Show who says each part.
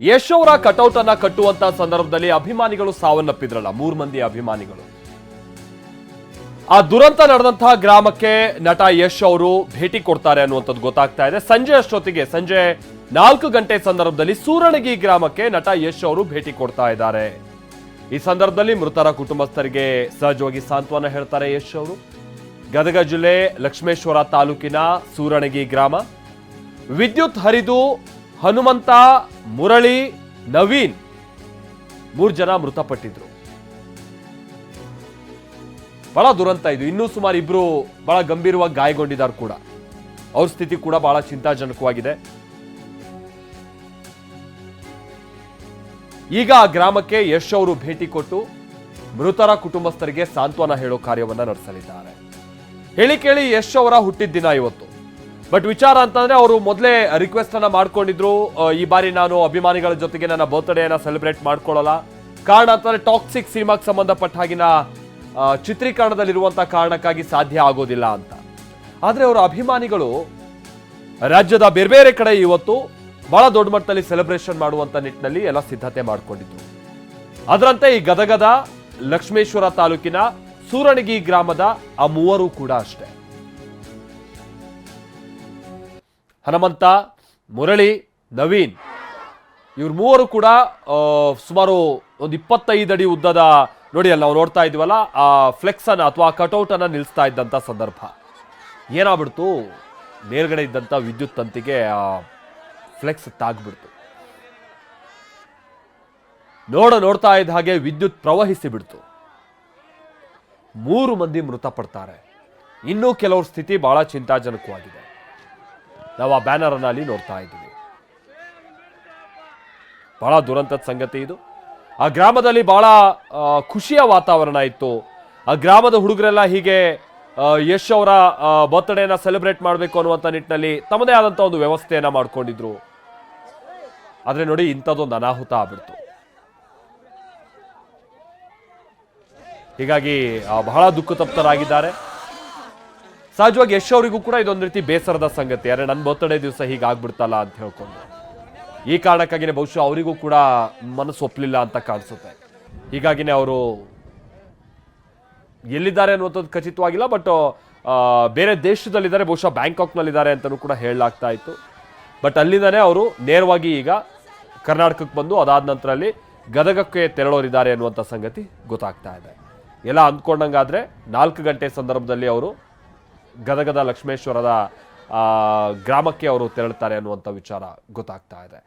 Speaker 1: ಯಶ್ ಅವರ ಕಟೌಟ್ ಅನ್ನ ಕಟ್ಟುವಂತ ಸಂದರ್ಭದಲ್ಲಿ ಅಭಿಮಾನಿಗಳು ಸಾವನ್ನಪ್ಪಿದ್ರಲ್ಲ, ಮೂರ್ ಮಂದಿ ಅಭಿಮಾನಿಗಳು. ಆ ದುರಂತ ನಡೆದಂತಹ ಗ್ರಾಮಕ್ಕೆ ನಟ ಯಶ್ ಅವರು ಭೇಟಿ ಕೊಡ್ತಾರೆ ಅನ್ನುವಂಥದ್ದು ಗೊತ್ತಾಗ್ತಾ ಇದೆ. ಸಂಜೆ ಅಷ್ಟೊತ್ತಿಗೆ, ಸಂಜೆ ನಾಲ್ಕು ಗಂಟೆ ಸಂದರ್ಭದಲ್ಲಿ ಸೂರಣಗಿ ಗ್ರಾಮಕ್ಕೆ ನಟ ಯಶ್ ಅವರು ಭೇಟಿ ಕೊಡ್ತಾ ಇದ್ದಾರೆ. ಈ ಸಂದರ್ಭದಲ್ಲಿ ಮೃತರ ಕುಟುಂಬಸ್ಥರಿಗೆ ಸಹಜವಾಗಿ ಸಾಂತ್ವನ ಹೇಳ್ತಾರೆ ಯಶ್ ಅವರು. ಗದಗ ಜಿಲ್ಲೆ ಲಕ್ಷ್ಮೇಶ್ವರ ತಾಲೂಕಿನ ಸೂರಣಗಿ ಗ್ರಾಮ. ವಿದ್ಯುತ್ ಹರಿದು ಹನುಮಂತ, ಮುರಳಿ, ನವೀನ್ ಮೂರು ಜನ ಮೃತಪಟ್ಟಿದ್ರು. ಬಹಳ ದುರಂತ ಇದು. ಇನ್ನೂ ಸುಮಾರು ಇಬ್ರು ಬಹಳ ಗಂಭೀರವಾಗಿ ಗಾಯಗೊಂಡಿದ್ದಾರೆ ಕೂಡ. ಅವ್ರ ಸ್ಥಿತಿ ಕೂಡ ಬಹಳ ಚಿಂತಾಜನಕವಾಗಿದೆ. ಈಗ ಆ ಗ್ರಾಮಕ್ಕೆ ಯಶ್ ಅವರು ಭೇಟಿ ಕೊಟ್ಟು ಮೃತರ ಕುಟುಂಬಸ್ಥರಿಗೆ ಸಾಂತ್ವನ ಹೇಳೋ ಕಾರ್ಯವನ್ನ ನಡೆಸಲಿದ್ದಾರೆ. ಹೇಳಿ ಕೇಳಿ ಯಶ್ ಅವರ ಹುಟ್ಟಿದ ದಿನ ಇವತ್ತು. ಬಟ್ ವಿಚಾರ ಅಂತಂದ್ರೆ ಅವರು ಮೊದಲೇ ರಿಕ್ವೆಸ್ಟ್ ಅನ್ನ ಮಾಡ್ಕೊಂಡಿದ್ರು. ಈ ಬಾರಿ ನಾನು ಅಭಿಮಾನಿಗಳ ಜೊತೆಗೆ ನನ್ನ ಬರ್ತ್ಡೇನ ಸೆಲೆಬ್ರೇಟ್ ಮಾಡ್ಕೊಳ್ಳಲ್ಲ. ಕಾರಣ ಅಂತಂದ್ರೆ ಟಾಕ್ಸಿಕ್ ಸಿನಿಮಾಗೆ ಸಂಬಂಧಪಟ್ಟ ಹಾಗಿನ ಚಿತ್ರೀಕರಣದಲ್ಲಿರುವಂತಹ ಚಿತ್ರೀಕರಣದಲ್ಲಿರುವಂತ ಕಾರಣಕ್ಕಾಗಿ ಸಾಧ್ಯ ಆಗೋದಿಲ್ಲ ಅಂತ. ಆದ್ರೆ ಅವರ ಅಭಿಮಾನಿಗಳು ರಾಜ್ಯದ ಬೇರೆ ಬೇರೆ ಕಡೆ ಇವತ್ತು ಬಹಳ ದೊಡ್ಡ ಮಟ್ಟದಲ್ಲಿ ಸೆಲೆಬ್ರೇಷನ್ ಮಾಡುವಂತ ನಿಟ್ಟಿನಲ್ಲಿ ಎಲ್ಲ ಸಿದ್ಧತೆ ಮಾಡಿಕೊಂಡಿದ್ರು. ಅದರಂತೆ ಈ ಗದಗದ ಲಕ್ಷ್ಮೇಶ್ವರ ತಾಲೂಕಿನ ಸೂರಣಗಿ ಗ್ರಾಮದ ಆ ಮೂವರು ಕೂಡ ಅಷ್ಟೇ. ಹನುಮಂತ, ಮುರಳಿ, ನವೀನ್. ಇವ್ರ ಮೂವರು ಕೂಡ ಸುಮಾರು ಒಂದು ಇಪ್ಪತ್ತೈದು ಅಡಿ ಉದ್ದದ ನೋಡಿ ಅಲ್ಲ, ನಾವು ನೋಡ್ತಾ ಇದೀವಲ್ಲ ಆ ಫ್ಲೆಕ್ಸನ್ನು ಅಥವಾ ಕಟೌಟನ್ನು ನಿಲ್ಲಿಸ್ತಾ ಇದ್ದಂತ ಸಂದರ್ಭ. ಏನಾಗ್ಬಿಡ್ತು? ಮೇಲ್ಗಡೆ ಇದ್ದಂತ ವಿದ್ಯುತ್ ತಂತಿಗೆ, ಆ, ಫ್ಲೆಕ್ಸ್ ತಾಗ್ಬಿಡ್ತು. ನೋಡ, ನೋಡ್ತಾ ಇದ್ದ ಹಾಗೆ ವಿದ್ಯುತ್ ಪ್ರವಹಿಸಿ ಬಿಡ್ತು. ಮೂರು ಮಂದಿ ಮೃತಪಡ್ತಾರೆ. ಇನ್ನೂ ಕೆಲವರ ಸ್ಥಿತಿ ಬಹಳ ಚಿಂತಾಜನಕವಾಗಿದೆ. ನಾವು ಆ ಬ್ಯಾನರ್ ಅನ್ನ ಅಲ್ಲಿ ನೋಡ್ತಾ ಇದ್ದೀವಿ. ಬಹಳ ದುರಂತದ ಸಂಗತಿ ಇದು. ಆ ಗ್ರಾಮದಲ್ಲಿ ಬಹಳ ಖುಷಿಯ ವಾತಾವರಣ ಇತ್ತು. ಆ ಗ್ರಾಮದ ಹುಡುಗರೆಲ್ಲ ಹೀಗೆ ಯಶ್ ಅವರ ಬರ್ತ್ಡೇನ ಸೆಲೆಬ್ರೇಟ್ ಮಾಡಬೇಕು ಅನ್ನುವಂಥ ನಿಟ್ಟಿನಲ್ಲಿ ತಮ್ಮದೇ ಆದಂಥ ಒಂದು ವ್ಯವಸ್ಥೆಯನ್ನ ಮಾಡ್ಕೊಂಡಿದ್ರು. ಆದರೆ ನೋಡಿ ಇಂಥದ್ದೊಂದು ಅನಾಹುತ ಆಗ್ಬಿಡ್ತು. ಹೀಗಾಗಿ ಬಹಳ ದುಃಖ ತಪ್ತರಾಗಿದ್ದಾರೆ ಸಹಜವಾಗಿ ಯಶ್ ಅವರಿಗೂ ಕೂಡ ಇದೊಂದು ರೀತಿ ಬೇಸರದ ಸಂಗತಿ. ಯಾರೇ ನನ್ನ ಬರ್ತಡೇ ದಿವಸ ಹೀಗಾಗ್ಬಿಡ್ತಲ್ಲ ಅಂತ ಹೇಳ್ಕೊಂಡು. ಈ ಕಾರಣಕ್ಕಾಗಿನೇ ಬಹುಶಃ ಅವರಿಗೂ ಕೂಡ ಮನಸ್ಸು ಒಪ್ಪಲಿಲ್ಲ ಅಂತ ಕಾಣಿಸುತ್ತೆ. ಹೀಗಾಗಿನೇ ಅವರು ಎಲ್ಲಿದ್ದಾರೆ ಅನ್ನುವಂಥದ್ದು ಖಚಿತವಾಗಿಲ್ಲ ಬಟ್ ಬೇರೆ ದೇಶದಲ್ಲಿದ್ದಾರೆ, ಬಹುಶಃ ಬ್ಯಾಂಕಾಕ್ನಲ್ಲಿದ್ದಾರೆ ಅಂತಲೂ ಕೂಡ ಹೇಳಲಾಗ್ತಾ ಇತ್ತು. ಬಟ್ ಅಲ್ಲಿಂದನೇ ಅವರು ನೇರವಾಗಿ ಈಗ ಕರ್ನಾಟಕಕ್ಕೆ ಬಂದು ಅದಾದ ನಂತರ ಅಲ್ಲಿ ಗದಗಕ್ಕೆ ತೆರಳೋರಿದ್ದಾರೆ ಅನ್ನುವಂಥ ಸಂಗತಿ ಗೊತ್ತಾಗ್ತಾ ಇದೆ. ಎಲ್ಲ ಅಂದ್ಕೊಂಡಂಗಾದರೆ ನಾಲ್ಕು ಗಂಟೆ ಸಂದರ್ಭದಲ್ಲಿ ಅವರು ಗದಗದ ಲಕ್ಷ್ಮೇಶ್ವರದ ಗ್ರಾಮಕ್ಕೆ ಅವರು ತೆರಳುತ್ತಾರೆ ಅನ್ನುವಂಥ ವಿಚಾರ ಗೊತ್ತಾಗ್ತಾ ಇದೆ.